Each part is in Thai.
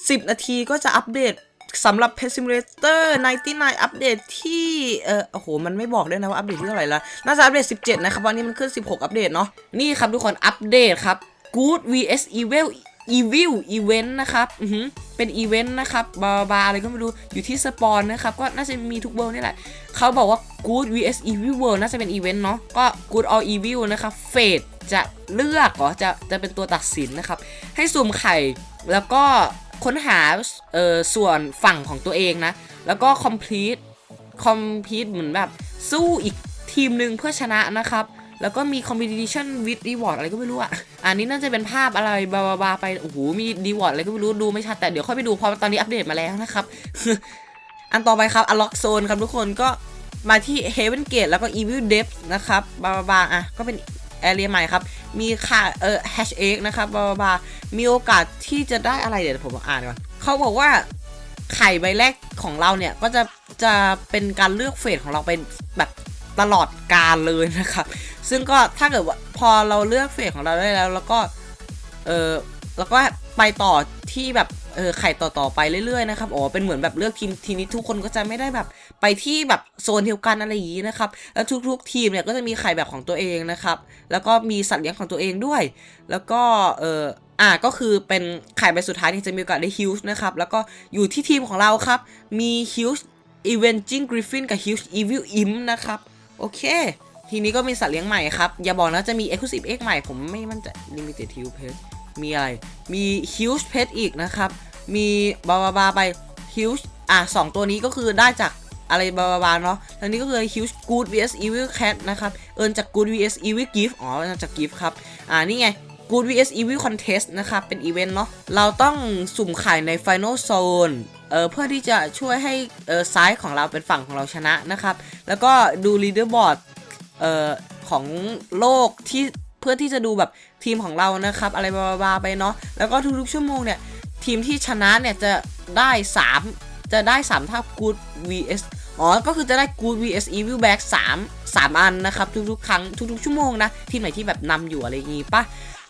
10 นาทีก็จะอัปเดตสำหรับ p e s s i m u l a t o r 99 อัปเดตที่ เออโอ้โห มันไม่บอกด้วยนะว่าอัปเดตที่เท่าไหร่ละ น่าจะอัปเดต 17 นะครับ วันนี้มันขึ้น 16 อัปเดตเนาะ นี่ครับทุกคน อัปเดตครับ Good vs Evil Evil Event นะครับ อือหือเป็นอีเวนต์นะครับ บาบาอะไรก็ไม่รู้ อยู่ที่สปอนนะครับ ก็น่าจะมีทุกเวิลด์นี่แหละ เขาบอกว่า Good vs Evil World น่าจะเป็นอีเวนต์เนาะ ก็ Good or Evil นะครับเฟดจะเลือกเหรอจะจะเป็นตัวตัดสินนะครับ ให้สุ่มไข่ แล้วก็ ค้นหาเอ่อส่วนฝั่งของตัวเองนะ แล้วก็ complete complete เหมือนแบบ สู้อีกทีมหนึ่งเพื่อชนะนะครับ แล้วก็มี competition with reward อะไรก็ไม่รู้อะ อันนี้น่าจะเป็นภาพอะไรบาบาไป โอ้โห มี reward อะไรก็ไม่รู้ ดูไม่ชัด แต่เดี๋ยวค่อยไปดูเพราะตอนนี้อัปเดตมาแล้วนะครับ อันต่อไปครับ unlock zone ครับทุกคนก็มาที่ heaven gate แล้วก็ evil depth นะครับบาบาบาอะ ก็เป็น area ใหม่ครับ มีค่าเอ่อ hash X นะครับบาบามีโอกาสที่จะได้อะไรเดี๋ยวผมอ่านก่อนเขาบอกว่าไข่ใบแรกของเราเนี่ย ก็จะจะเป็นการเลือกเฟสของเราเป็นแบบตลอดการเลยนะครับ ซึ่งก็ถ้าเกิดว่าพอเราเลือกเฟสของเราได้แล้ว แล้วก็ เออแล้วก็ไปต่อที่แบบ เออไข่ต่อๆไปเรื่อยๆนะครับอ๋อเป็นเหมือนแบบเลือกทีมทีนี้ทุกคนก็จะไม่ได้แบบไปที่แบบโซนเดียวกันอะไรอย่างนี้นะครับแล้วทุกๆ ทีมเนี่ยก็จะมีไข่แบบของตัวเองนะครับแล้วก็มีสัตว์เลี้ยงของตัวเองด้วย แล้วก็เอออ่าก็คือเป็นไข่ใบสุดท้ายที่จะมีโอกาสได้ฮิวส์นะครับแล้วก็อยู่ที่ทีมของเราครับมีฮิวส์อีเวนจิงกริฟฟินกับฮิวส์อีวิลอิมนะครับโอเคทีนี้ก็มีสัตว์เลี้ยงใหม่ครับ อย่าบอกนะจะมี Exclusive X ใหม่ ผมไม่มั่นใจ Limited h u Pet มีอะไร มี Huge Pet อีกนะครับ มีบาบาบาไป Huge อะสองตัวนี้ก็คือได้จากอะไรบาบาบาเนาะแล้วนี้ก็คือ Huge Good vs Evil Cat นะครับ เอินจาก Good vs Evil Gift อ๋อจาก Gift ครับ อ่า นี่ไง Good vs Evil Contest นะครับ เป็นอีเวนต์เนาะ เราต้องสุ่มไข่ใน Final Zone เออเพื่อที่จะช่วยให้เออซ้ายของเราเป็นฝั่งของเราชนะนะครับ แล้วก็ดู leaderboard เอ่อของโลกที่ เพื่อที่จะดูแบบทีมของเรานะครับ อะไรบาๆไปเนาะแล้วก็ทุกๆชั่วโมงเนี่ย ทีมที่ชนะเนี่ยจะได้ 3 จะได้ 3 เท่า Good vs อ๋อ ก็คือจะได้ Good vs Evil Back 3 3 อันนะครับ ทุกๆ ครั้งทุกๆชั่วโมงนะ ทีมไหนที่แบบนำอยู่อะไรอย่างงี้ปะ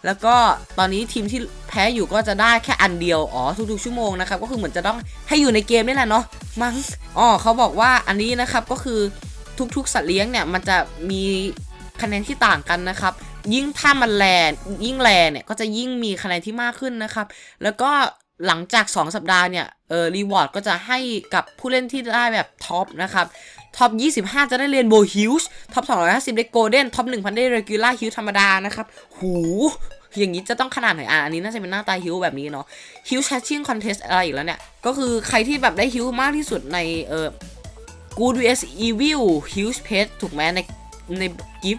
แล้วก็ตอนนี้ทีมที่แพ้อยู่ก็จะได้แค่อันเดียว อ๋อ ทุกๆชั่วโมงนะครับ ก็คือเหมือนจะต้องให้อยู่ในเกมนี่แหละเนาะมั้งอ๋อเขาบอกว่าอันนี้นะครับก็คือทุกๆ สัตว์เลี้ยงเนี่ยมันจะมีคะแนนที่ต่างกันนะครับ ยิ่งถ้ามันแลยิ่งแลเนี่ยก็จะยิ่งมีคะแนนที่มากขึ้นนะครับ แล้วก็หลังจาก 2 สัปดาห์เนี่ยเออรีวอร์ดก็จะให้กับผู้เล่นที่ได้แบบท็อปนะครับท็อป 25 จะได้เรียนโบฮิลส์ท็อป 250 ได้โกลเด้นท็อป 1,000 ได้เรกูล่าฮิลธรรมดานะครับ หูอย่างนี้จะต้องขนาดไหนอะอันนี้น่าจะเป็นหน้าตาฮิลแบบนี้เนาะฮิลแชชิ่งคอนเทสอะไรอีกแล้วเนี่ย ก็คือใครที่แบบได้ฮิลมากที่สุดในเออ Good vs Evil Huge Pet ถูกไหมในในกิฟ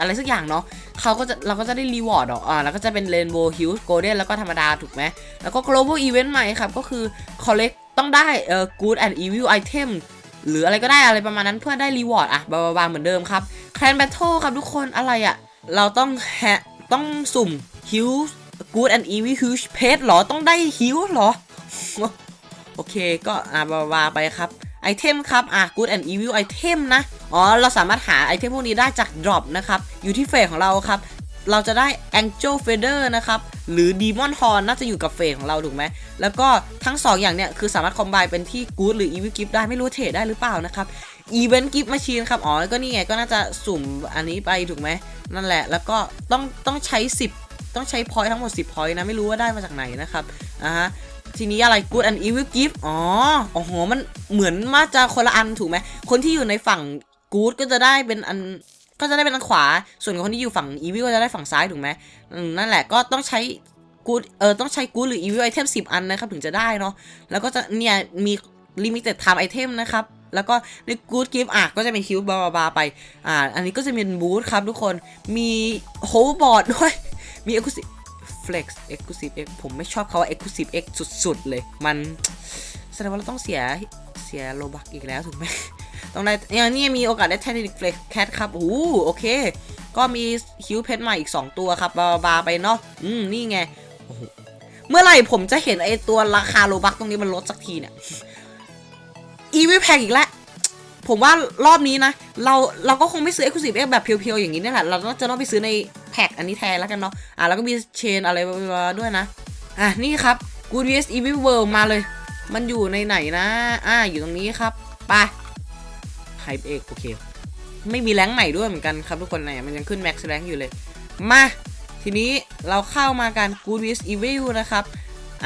อะไรสักอย่างเนาะเขาก็จะเราก็จะได้รีวอร์ดอ่าแล้วก็จะเป็น Rainbow Huge Golden แล้วก็ธรรมดาถูกไหมแล้วก็ Global Event ใหม่ครับ ก็คือ Collect ต้องได้เอ่อ Good and Evil Item หรืออะไรก็ได้อะไรประมาณนั้นเพื่อได้รีวอร์ดอะบาบาเหมือนเดิมครับ Clan Battle ครับทุกคนอะไรอะเราต้องแฮต้องสุ่ม Huge Good and Evil Huge Pet หรอต้องได้ Huge หรอ โอเคก็อ่าบาบาไปครับไอเทมครับอะ good and evil item นะ อ๋อ เราสามารถหาไอเทมพวกนี้ได้จาก drop นะครับ อยู่ที่เฟสของเราครับ เราจะได้ angel feather นะครับ หรือ demon horn น่าจะอยู่กับเฟสของเราถูกไหม แล้วก็ทั้ง 2 อย่างเนี่ย คือสามารถคอมไบเป็นที่ good หรือ evil gift ได้ไม่รู้เทรดได้หรือเปล่านะครับ event gift machine ครับ อ๋อ ก็นี่ไง ก็น่าจะสุ่มอันนี้ไปถูกไหม นั่นแหละ แล้วก็ต้องต้องใช้ 10 ต้องใช้ point ทั้งหมด 10 point นะ ไม่รู้ว่าได้มาจากไหนนะครับ อ่าฮะทีนี้อะไร good and evil gift อ๋อโอ้โหมันเหมือนมาจะคนละอันถูกไหม คนที่อยู่ในฝั่ง good ก็จะได้เป็นอันก็จะได้เป็นอันขวา ส่วนคนที่อยู่ฝั่ง evil ก็จะได้ฝั่งซ้ายถูกไหมนั่นแหละก็ต้องใช้ good เออต้องใช้ good หรือ evil item 10อันนะครับถึงจะได้เนาะแล้วก็จะเนี่ยมี limited time item นะครับแล้วก็ใน good gift อะก็จะเป็นคิวบาบาไปอ่าอันนี้ก็จะเป็นบูธครับทุกคนมี hoverboard ด้วยมี exclusive flex exclusive x ผมไม่ชอบเขาว่า exclusive x สุดๆเลยมันแสดงว่าเราต้องเสียเสียโลบักอีกแล้วถูกไหม ต้องได้อย่างนี้มีโอกาสได้ Titanic Flex Cat ครับโอ้โอเค ก็มีคิวเพชรใหม่อีก 2 ตัวครับบาบาไปเนาะอืมนี่ไงเมื่อไหร่ผมจะเห็นไอตัวราคาโลบักตรงนี้มันลดสักทีเนี่ยอีวิแพงอีกแล้วผมว่ารอบนี้นะ เราเราก็คงไม่ซื้อ Exclusive X แบบเพียวๆอย่างนี้นี่แหละ เราต้องจะต้องไปซื้อในแพ็คอันนี้แทนแล้วกันเนาะอะแล้วก็มีเชนอะไรด้วยนะ อะนี่ครับ Good vs Evil World มาเลย มันอยู่ในไหนนะ อ่าอยู่ตรงนี้ครับไป ไฮเอกโอเค ไม่มีแรงใหม่ด้วยเหมือนกันครับทุกคนเนี่ยมันยังขึ้นแม็กซ์แรงอยู่เลย มา ทีนี้เราเข้ามากัน Good vs Evil นะครับ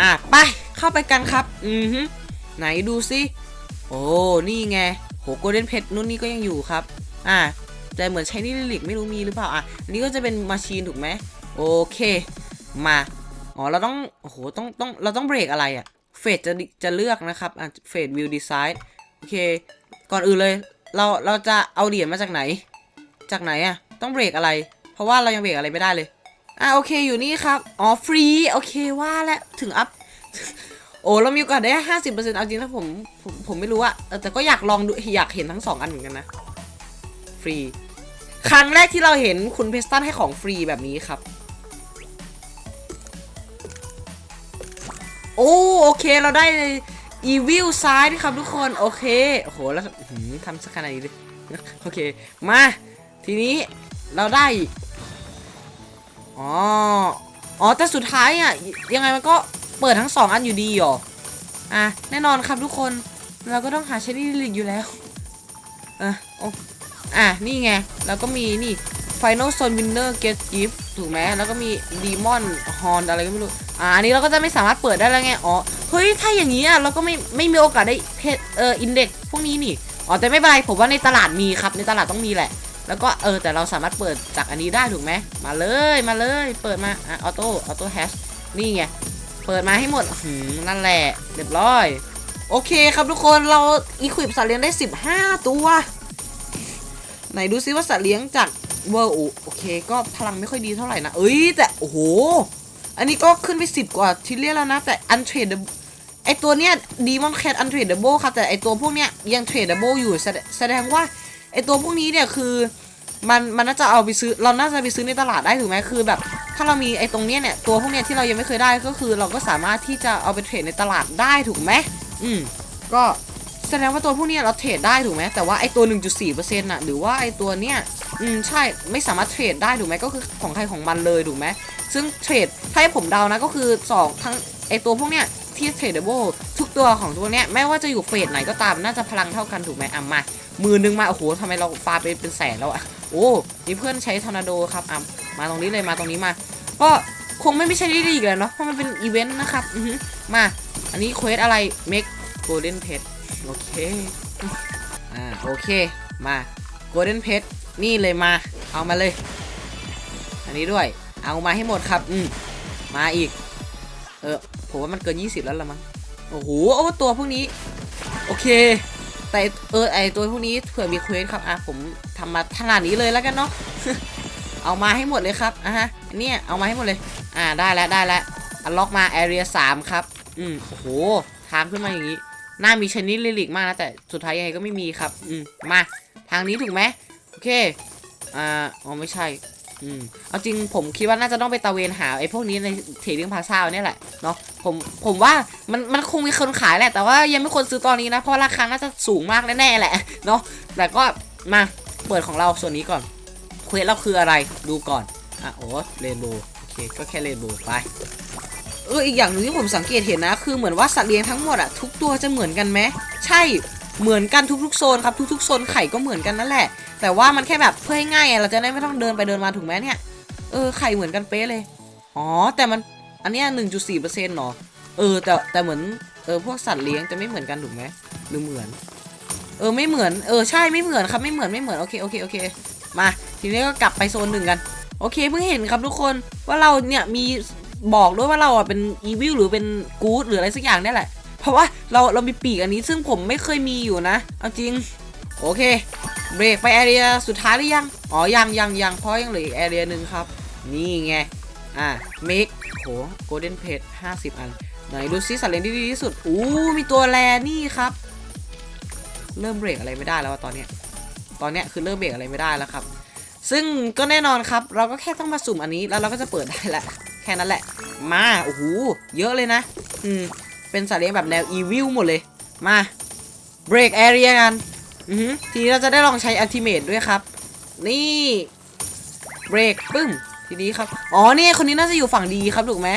อะ ไป เข้าไปกันครับ อือฮึไหนดูซิ โอ้ นี่ไง โหโกลเด้นเพชรนู่นนี่ก็ยังอยู่ครับ อะแต่เหมือนใช้นี่ลิลิกไม่รู้มีหรือเปล่า อะ อันนี้ก็จะเป็นมาชีนถูกไหม โอเค มา อ๋อ เราต้อง โอ้โห ต้อง ต้อง เราต้องเบรกอะไรอะ่ะ เฟดจะ จะเลือกนะครับ อะ เฟดวิวดีไซน์ โอเค ก่อนอื่นเลย เราเราจะเอาเหรียญมาจากไหน จากไหนอะต้องเบรกอะไร เพราะว่าเรายังเบรกอะไรไม่ได้เลยอะโอเคอยู่นี่ครับอ๋อฟรีโอเคว่าแล้วถึงอัพโอ้เรามีโอกาสได้ห้าสิบเปอร์เซ็นต์เอาจริงนะผมผมผมไม่รู้อะแต่ก็อยากลองดูอยากเห็นทั้งสองอันเหมือนกันนะฟรีครั้งแรกที่เราเห็นคุณเพสตันให้ของฟรีแบบนี้ครับ โอ้โอเคเราได้ ใน Evil Side ครับทุกคนโอเคโอ้โหแล้วหือทำสักขนาดนี้เลยโอเคมาทีนี้เราได้อ๋ออ๋อแต่สุดท้ายอะยังไงมันก็เปิดทั้งสองอันอยู่ดีหรออะแน่นอนครับทุกคนเราก็ต้องหาเชนนี่ลิกอยู่แล้วอะโอ้อะนี่ไงแล้วก็มีนี่ Final Zone Winner Get Gift ถูกไหมแล้วก็มี Demon Horn อะไรก็ไม่รู้อ่าอันนี้เราก็จะไม่สามารถเปิดได้แล้วไงอ๋อ ฮ้ยถ้าอย่างนี้อะเราก็ไม่ไม่มีโอกาสได้เพจเอออินเด็กพวกนี้นี่อ๋อแต่ไม่เป็นไรผมว่าในตลาดมีครับในตลาดต้องมีแหละ แล้วก็เออแต่เราสามารถเปิดจากอันนี้ได้ถูกไหมมาเลยมาเลยเปิดมาอะออโต้ออโต้แฮชนี่ไงเปิดมาให้หมดหืมนั่นแหละเรียบร้อย โอเคครับทุกคนเราอีควิปสัตว์เลี้ยงได้ 15 ตัว ไหนดูซิว่าสัตว์เลี้ยงจากเวอร์โอเค ก็พลังไม่ค่อยดีเท่าไหร่นะ เอ้ย แต่ โอ้โห อันนี้ก็ขึ้นไปสิบกว่าทิลเลียแล้วนะ แต่อันเทรด ไอตัวเนี้ยดีมอนแคทอันเทรดเบิลครับแต่ไอตัวพวกเนี้ยยังเทรดเบิลอยู่แสดงว่าไอตัวพวกนี้เนี่ยคือมันมันน่าจะเอาไปซื้อเราน่าจะไปซื้อในตลาดได้ถูกไหมคือแบบ ถ้าเรามีไอตรงเนี้ยเนี่ยตัวพวกเนี้ยที่เรายังไม่เคยได้ก็คือ เราก็สามารถที่จะเอาไปเทรดในตลาดได้ถูกไหมอืมก็แสดงว่าตัวพวกเนี้ยเราเทรดได้ถูกไหมแต่ว่าไอตัว 1.4%น่ะหรือว่าไอตัวเนี้ยอืมใช่ไม่สามารถเทรดได้ถูกไหมก็คือของใครของมันเลยถูกไหมซึ่งเทรดถ้าให้ผมเดานะก็คือสองทั้งไอตัวพวกเนี้ย ที่เทรดเดเบิลทุกตัวของตัวเนี้ยไม่ว่าจะอยู่เฟสไหนก็ตามน่าจะพลังเท่ากันถูกไหมอะมา มือนึงมา โอ้โหทำไมเราฟาไปเป็นแสนแล้วอะ โอ้มีเพื่อนใช้ทอร์นาโดครับอะมาตรงนี้เลยมาตรงนี้มา ก็คงไม่ไม่ใช่ด้อีกแล้วเนาะเพราะมันเป็นอีเวนต์นะครับอมา อันนี้เควสอะไร make golden pet โอเคอ่าโอเคมา golden pet นี่เลยมา เอามาเลย อันนี้ด้วย เอามาให้หมดครับ อืมมาอีก เออผมว่ามันเกิน 20 แล้วละมั้งโอ้โหโอ้ตัวพวกนี้ โอเค แต่เออไอตัวพวกนี้เผื่อมีเควสครับอะผมทำมาขนาดนี้เลยแล้วกันเนาะเอามาให้หมดเลยครับอะฮะเนี่ยเอามาให้หมดเลย อ่าได้แล้วได้แล้วอันล็อกมา area 3ครับ อืมโอ้โหทางขึ้นมาอย่างนี้น่ามีชนิดลิลิกมากนะแต่สุดท้ายยังไงก็ไม่มีครับ อืมมาทางนี้ถูกไหมโอเคอ่าอ๋อไม่ใช่ อืมเอาจริงผมคิดว่าน่าจะต้องไปตะเวนหาไอ้พวกนี้ในเทรดดิ้งพาซาเนี่ยแหละเนาะผมผมว่ามันมันคงมีคนขายแหละแต่ว่ายังไม่ควรซื้อตอนนี้นะเพราะราคาน่าจะสูงมากแน่ๆแหละเนาะแต่ก็มาเปิดของเราส่วนนี้ก่อนเควสเราคืออะไรดูก่อนอะโอ้เรนโบว์โอเคก็แค่เรนโบว์ไปเอออีกอย่างหนึงที่ผมสังเกตเห็นนะ คือเหมือนว่าสัตว์เลี้ยงทั้งหมดอะทุกตัวจะเหมือนกันไหมใช่ เหมือนกันทุกๆโซนครับทุกๆโซนไข่ก็เหมือนกันนั่นแหละ แต่ว่ามันแค่แบบเพื่อให้ง่ายเราจะได้ไม่ต้องเดินไปเดินมาถูกไหมเนี่ยเออไข่เหมือนกันเป๊ะเลยอ๋อแต่มันอันนี้หนึ่งจุดสี่เปอร์เซ็นต์เนาะเออแต่แต่เหมือนเออพวกสัตว์เลี้ยงจะไม่เหมือนกันถูกไหมหรือเหมือน เออไม่เหมือนเออใช่ไม่เหมือนครับไม่เหมือนไม่เหมือนโอเคโอเคโอเคมาทีนี้ก็กลับไปโซนหนึ่งกันโอเคเพิ่งเห็นครับทุกคนว่าเราเนี่ยมีบอกด้วยว่าเราอะเป็นอีวิลหรือเป็นกู๊ดหรืออะไรสักอย่างนี่แหละ เพราะว่าเราเรามีปีกอันนี้ซึ่งผมไม่เคยมีอยู่นะ เอาจริง โอเค เบรกไปแอเรียสุดท้ายหรือยัง อ๋อ ยังยังยังเพราะยังเหลืออีกแอเรียหนึ่งครับ นี่ไง อะเมกโหโกลเด้นเพจห้าสิบอัน ไหนดูซิสัตว์เลี้ยงที่ดีที่สุด อู้มีตัวแรนี่ครับ เริ่มเบรกอะไรไม่ได้แล้วตอนเนี้ย ตอนเนี้ยคือเริ่มเบรกอะไรไม่ได้แล้วครับ ซึ่งก็แน่นอนครับ เราก็แค่ต้องมาสุ่มอันนี้แล้วเราก็จะเปิดได้แหละ แค่นั้นแหละ มา โอ้โห เยอะเลยนะ อืม เป็นสัตว์เลี้ยงแบบแนวอีวิลหมดเลย มาเบรกแอเรียกันทีนี้เราจะได้ลองใช้อัลติเม e ด้วยครับ นี่เบรกปึ้มทีนี้ครับ อ๋อนี่คนนี้น่าจะอยู่ฝั่งดีครับถูกไหม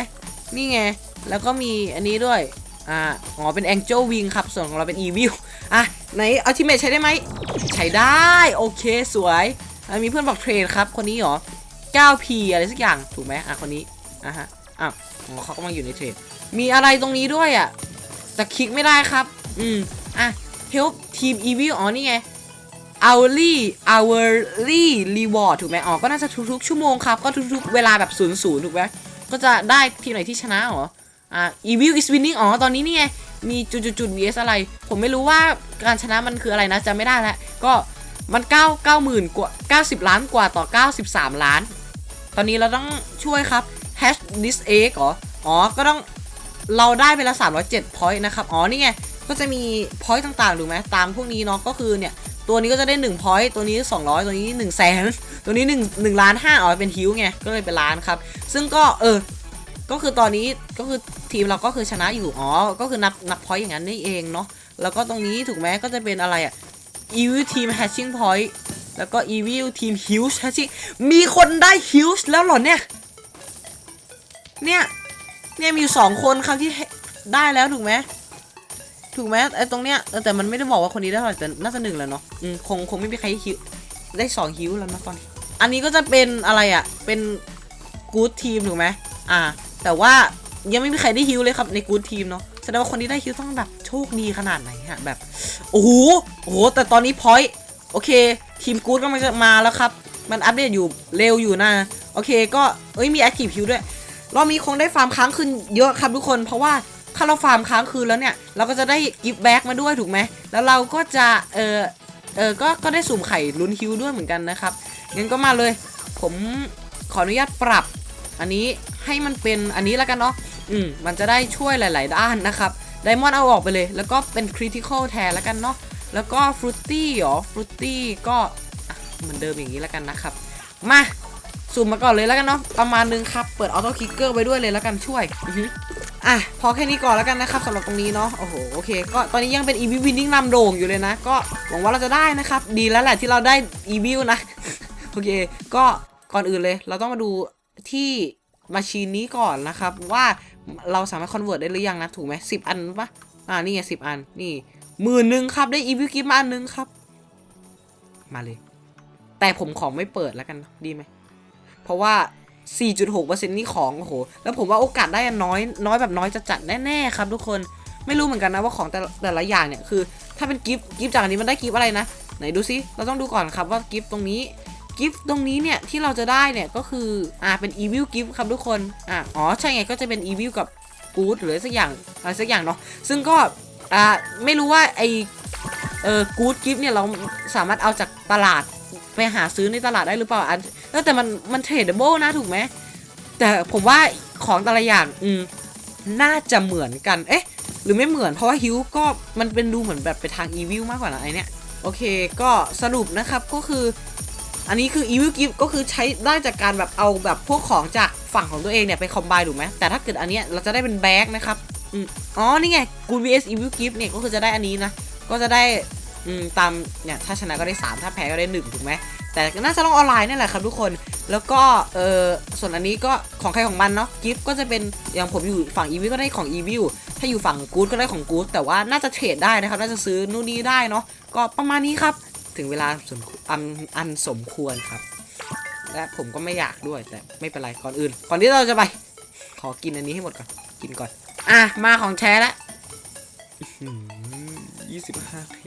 นี่ไง แล้วก็มีอันนี้ด้วย อ่า อ๋อ เป็น Angel Wing ครับ ส่วนของเราเป็น Evil อะไหน Ultimate ใช้ได้ไหม ใช้ได้ โอเค สวย มีเพื่อนบอกเทรดครับ คนนี้เหรอ 9P อะไรสักอย่าง ถูกไหมอะ คนนี้ อะฮะ อ้าวอ๋อเขากำลังอยู่ในเทรด มีอะไรตรงนี้ด้วยอะ แต่คลิกไม่ได้ครับ อืม อะ help team evil อ๋อนี่ไง hourly hourly reward ถูกไหมอ๋อก็น่าจะทุกๆ ชั่วโมงครับ ก็ทุกๆ เวลาแบบ0 0ถูกไหมก็จะได้ทีมไหนที่ชนะเหรอ อ่า evil is winning อ๋อ ตอนนี้นี่ไง มีจุดจุดจุด vs อะไร ผมไม่รู้ว่าการชนะมันคืออะไรนะจำไม่ได้แล้ว ก็มัน9 9หมื่นกว่า90 ล้านกว่าต่อ 93 ล้าน ตอนนี้เราต้องช่วยครับ hash this egg เหรอ อ๋อ ก็ต้อง เราได้ไปละ307 point นะครับ อ๋อ นี่ไง ก็จะมี point ต่างๆถูกไหมตามพวกนี้เนาะ ก็คือเนี่ย ตัวนี้ก็จะได้1 point ตัวนี้ 200 ตัวนี้ 1 0 0 0 0แสนตัวนี้1 1ล้าน5อ๋อ เป็นฮิวไง ก็เลยเป็นล้านครับ ซึ่งก็ เออ ก็คือตอนนี้ก็คือทีมเราก็คือชนะอยู่ อ๋อ ก็คือนับนับ point อย่างนั้นนี่เองเนาะ แล้วก็ตรงนี้ถูกไหมก็จะเป็นอะไรอะ evil team hatching point แล้วก็ evil team huge hatching มีคนได้ huge แล้วเหรอเนี่ย เนี่ย เนี่ยมีอยู่สองคนครับที่ได้แล้วถูกไหมถูกไหมไอ้ตรงเนี้ยแต่มันไม่ได้บอกว่าคนนี้ได้เท่าไหร่แต่น่าจะหนึ่งแล้วเนาะอืมคงคงไม่มีใครฮิวได้สองฮิวแล้วนะตอนอันนี้ก็จะเป็นอะไรอะ่ะ เป็นกู๊ดทีมถูกไหมอ่า แต่ว่ายังไม่มีใครได้ฮิวเลยครับในกู๊ดทีมเนาะแสดงว่าคนที่ได้ฮิวต้องแบบโชคดีขนาดไหนฮะแบบโอ้โหโอ้โหแต่ตอนนี้พอยต์โอเค ทีมกู๊ดก็มันจะมาแล้วครับ มันอัปเดตอยู่เร็วอยู่นะ โอเคก็เอ้ยมีแอคทีฟฮิวด้วย รอบนี้คงได้ฟาร์มค้างคืนเยอะครับทุกคน เพราะว่าถ้าเราฟาร์มค้างคืนแล้วเนี่ย เราก็จะได้กิฟต์แบ็กมาด้วยถูกไหม แล้วเราก็จะ เออเออก็ก็ได้สุ่มไข่ลุ้นฮิวด้วยเหมือนกันนะครับ งั้นก็มาเลย ผมขออนุญาตปรับ อันนี้ให้มันเป็นอันนี้แล้วกันเนาะ อืม มันจะได้ช่วยหลาย ๆ ด้านนะครับ ไดมอนด์เอาออกไปเลย แล้วก็เป็นคริติคอลแทนแล้วกันเนาะ แล้วก็ฟรุตตี้หรอ ฟรุตตี้ก็เหมือนเดิมอย่างนี้แล้วกันนะครับ มา ซูมมาก่อนเลยแล้วกันเนาะประมาณนึงครับ เปิดออโต้คิกเกอร์ไปด้วยเลยแล้วกันช่วยอะพอแค่นี้ก่อนแล้วกันนะครับสำหรับตรงนี้เนาะโอ้โหโอเคก็ตอนนี้ยังเป็นอีวิวินนิ่งนำโด่งอยู่เลยนะ ก็หวังว่าเราจะได้นะครับ ดีแล้วแหละที่เราได้อีวิวนะโอเค ก็ก่อนอื่นเลย เราต้องมาดูที่มาชีนนี้ก่อนนะครับ ว่าเราสามารถคอนเวิร์ตได้หรือยังนะถูกไหมสิบอันปะอ่านี่ไงสิบอันนี่หมื่นหนึ่งครับได้อีวิวกิฟมาอันหนึงครับ มาเลย แต่ผมของไม่เปิดแล้วกันดีไหม เพราะว่า 4.6%นี่ของโอ้โหแล้วผมว่าโอกาสได้น้อยน้อยแบบน้อยจะจัดแน่ๆครับทุกคนไม่รู้เหมือนกันนะว่าของแต่ละแต่ละอย่างเนี่ยคือ ถ้าเป็นกิฟต์กิฟต์จากอันนี้มันได้กิฟต์อะไรนะไหนดูซิเราต้องดูก่อนครับว่ากิฟต์ตรงนี้กิฟต์ตรงนี้เนี่ยที่เราจะได้เนี่ยก็คืออ่าเป็น evil gift ครับทุกคนอ่าอ๋อใช่ไงก็จะเป็น evil กับ good หรือสักอย่างอะไรสักอย่างเนาะซึ่งก็อ่าไม่รู้ว่าไอเออ good gift เนี่ยเราสามารถเอาจากตลาดไปหาซื้อในตลาดได้หรือเปล่าอ เออแต่มันมันเทรดเบิลนะถูกไหมแต่ผมว่าของแต่ละอย่างอืมน่าจะเหมือนกัน เอ๊ะ หรือไม่เหมือนเพราะว่าฮิวก็มันเป็นดูเหมือนแบบไปทางอีวิลมากกว่านะไอเนี้ยโอเคก็สรุปนะครับก็คือ อันนี้คือ Evil Gift ก็คือใช้ได้จากการแบบเอาแบบพวกของจากฝั่งของตัวเองเนี่ยไปคอมไบถูกไหมแต่ถ้าเกิดอันเนี้ยเราจะได้เป็นแบ็กนะครับอืมอ๋อ นี่ไง Good vs Evil Gift เนี่ยก็คือจะได้อันนี้นะ ก็จะได้อืมตามเนี่ยถ้าชนะก็ได้ 3 ถ้าแพ้ก็ได้ 1 ถูกไหม แต่น่าจะต้องออนไลน์นี่แหละครับทุกคน แล้วก็เออส่วนอันนี้ก็ของใครของมันเนาะกิฟก็จะเป็นอย่างผมอยู่ฝั่ง Evil ก็ได้ของ Evil ถ้าอยู่ฝั่ง Good ก็ได้ของ Good แต่ว่าน่าจะเทรดได้นะครับ น่าจะซื้อนู่นนี่ได้เนาะก็ประมาณนี้ครับ ถึงเวลาสมอันอันสมควรครับ และผมก็ไม่อยากด้วยแต่ไม่เป็นไรก่อนอื่น ก่อนที่เราจะไป ขอกินอันนี้ให้หมดก่อนกินก่อน อะมาของแท้แล้วยี่สิบห้าเค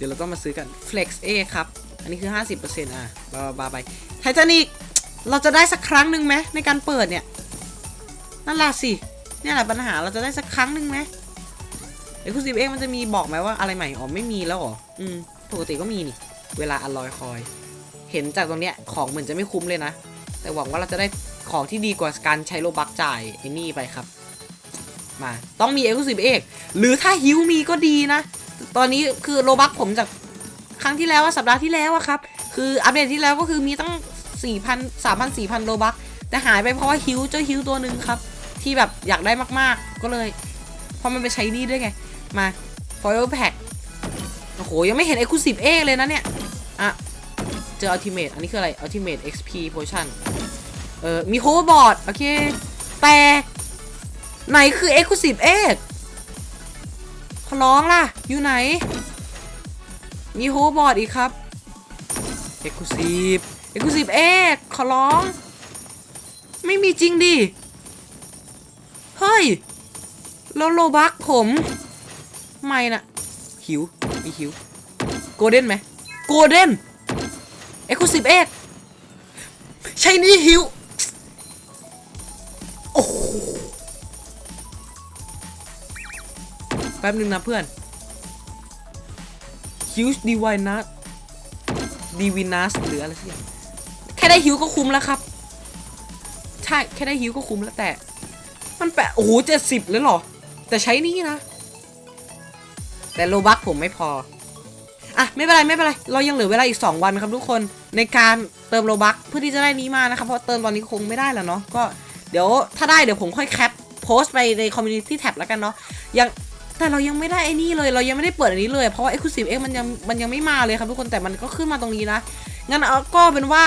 ดี๋ยวเราต้องมาซื้อกัน Flex A ครับ อันนี้คือ 50%อะบาบาไปไททานิกเราจะได้สักครั้งหนึ่งไหมในการเปิดเนี่ย นั่นแหละสิ เนี่ยแหละปัญหาเราจะได้สักครั้งหนึ่งไหมเอ็กซ์คลูซีฟเมันจะมีบอกไหมว่าอะไรใหม่อ๋อไม่มีแล้วเหรอ อืม ปกติก็มีนี่ เวลาอันลอยคอย เห็นจากตรงเนี้ยของเหมือนจะไม่คุ้มเลยนะ แต่หวังว่าเราจะได้ของที่ดีกว่าการใช้โลบักจ่ายไอ้นี่ไปครับ มา ต้องมีเอ็กซ์คลูซีฟเอกหรือถ้าฮิวมีก็ดีนะ ตอนนี้คือโลบักผมจากครั้งที่แล้วอะสัปดาห์ที่แล้วอะครับ คืออัปเดตที่แล้วก็คือมีตั้ง 4,000 3,000 4,000 โลบักแต่หายไปเพราะว่าฮิวเจ้าฮิวตัวหนึ่งครับ ที่แบบอยากได้มากๆ ก็เลยเพราะมันไปใช้นี่ด้วยไง มา Foil Pack โอ้โห ยังไม่เห็น Exclusive A เลยนะเนี่ย อะ เจอ Ultimate อันนี้คืออะไร Ultimate XP Potion เออมีโฮเวอร์บอร์ดโอเค แต่ ไหนคือ Exclusive Egg ขอร้องล่ะ อยู่ไหน มีโฮเวอร์บอร์ดอีกครับ Exclusive Exclusive Egg ขอร้อง ไม่มีจริงดิ เฮ้ย แล้วโลบักผม ไม่นะหิว มีหิว โกลเด้นไหม โกลเด้นเอ็กซ์คลูซีฟเอ็กใช่นี่หิว ป๊บนึงนะเพื่อนฮิวส์ดีวายนัสดีวินัสหรืออะไรสักอย่างแค่ได้ฮิวก็คุ้มแล้วครับ ใช่แค่ได้ฮิวก็คุ้มแล้วแต่ มันแปะโอ้โหเจ็ดสิบเลยเหรอ แต่ใช้นี่นะ แต่โลบักผมไม่พอ อะ ไม่เป็นไรไม่เป็นไร เรายังเหลือเวลาอีก 2 วันครับทุกคนในการเติมโลบักเพื่อที่จะได้นี้มานะครับเพราะเติมตอนนี้คงไม่ได้แล้วเนาะก็เดี๋ยวถ้าได้เดี๋ยวผมค่อยแคปโพสต์ไปในคอมมูนิตี้แท็บแล้วกันเนาะยัง แต่เรายังไม่ได้ไอ้นี่เลย เรายังไม่ได้เปิดอันนี้เลย เพราะว่า Exclusive X มันยังมันยังไม่มาเลยครับทุกคนแต่มันก็ขึ้นมาตรงนี้นะ งั้นเอาก็เป็นว่า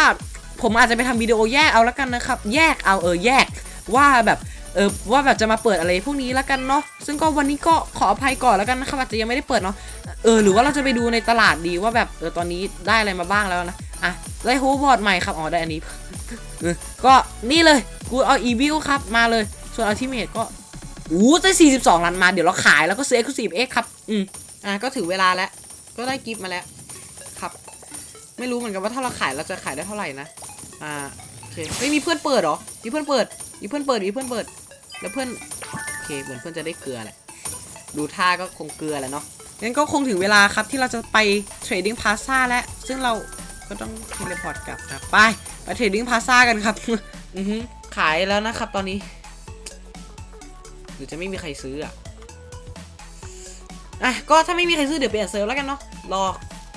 ผมอาจจะไปทำวิดีโอแยกเอาแล้วกันนะครับ แยกเอาเออแยกว่าแบบเออว่าแบบจะมาเปิดอะไรพวกนี้แล้วกันเนาะซึ่งก็วันนี้ก็ขออภัยก่อนแล้วกันนะครับอาจจะยังไม่ได้เปิดเนาะเออหรือว่าเราจะไปดูในตลาดดีว่าแบบเออตอนนี้ได้อะไรมาบ้างแล้วนะอะได้โฮบอร์ดใหม่ครับอ๋อได้อันนี้ก็นี่เลยกูเอาอีวิวครับมาเลย ส่วนอัลติเมทก็ อู้ได้ 42 ล้านมา เดี๋ยวเราขายแล้วก็ซื้อ Exclusive X ครับ อืม อะ ก็ถึงเวลาแล้ว ก็ได้กิฟต์มาแล้ว ครับ ไม่รู้เหมือนกันว่าถ้าเราขายเราจะขายได้เท่าไหร่นะ อ่า โอเคไม่มีเพื่อนเปิดเหรอ มีเพื่อนเปิด มีเพื่อนเปิด มีเพื่อนเปิด แล้วเพื่อน โอเค เหมือนเพื่อนจะได้เกลือแหละ ดูท่าก็คงเกลือแหละเนาะ งั้นก็คงถึงเวลาครับที่เราจะไปเทรดดิ้งพาซ่าแล้ว ซึ่งเราก็ต้องเทเลพอร์ตกลับครับ ไป ไปเทรดดิ้งพาซ่ากันครับ อือฮึขายแล้วนะครับตอนนี้ หรือจะไม่มีใครซื้ออะอะก็ถ้าไม่มีใครซื้อเดี๋ยวเปลี่ยนเซิร์ฟแล้วกันเนาะรอ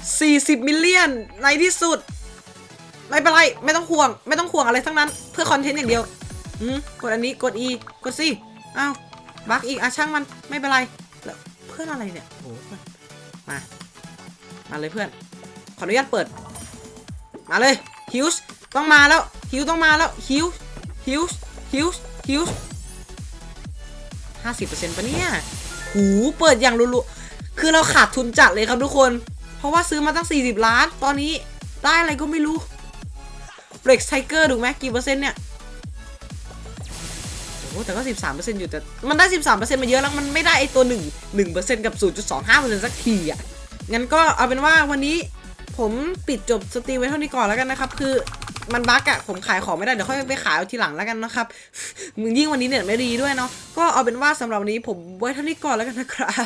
40 มิลเลียนในที่สุด ไม่เป็นไร ไม่ต้องห่วง ไม่ต้องห่วงอะไรทั้งนั้น เพื่อคอนเทนต์อย่างเดียวอืมกดอันนี้กด E กด C อ้าวบักอีกอะช่างมันไม่เป็นไรแล้วเพื่อนอะไรเนี่ยโอ้เพื่อนมา มาเลยเพื่อน ขออนุญาตเปิด มาเลยฮิวส์ต้องมาแล้วฮิวต้องมาแล้วฮิวฮิวส์ฮิวส์ฮิว ส์ห้าสิบเปอร์เซ็นต์ปะเนี่ย หูเปิดอย่างรัวๆคือเราขาดทุนจัดเลยครับทุกคน เพราะว่าซื้อมาตั้ง 40 ล้าน ตอนนี้ได้อะไรก็ไม่รู้เฟล็กไทเกอร์ถูกไหมกี่เปอร์เซ็นต์เนี่ยโอ้แต่ก็ 13%อยู่แต่มันได้ 13%มาเยอะแล้วมันไม่ได้ไอตัว 1 1%กับ 0.25%สักทีอะงั้นก็เอาเป็นว่าวันนี้ผมปิดจบสตรีมไว้เท่านี้ก่อนแล้วกันนะครับ คือ มันบั๊กอะผมขายของไม่ได้ เดี๋ยวค่อยไปขายเอาทีหลังแล้วกันนะครับมึงยิ่งวันนี้เน็ตไม่ดีด้วยเนาะก็เอาเป็นว่าสำหรับวันนี้ผมไว้เท่านี้ก่อนแล้วกันนะครับ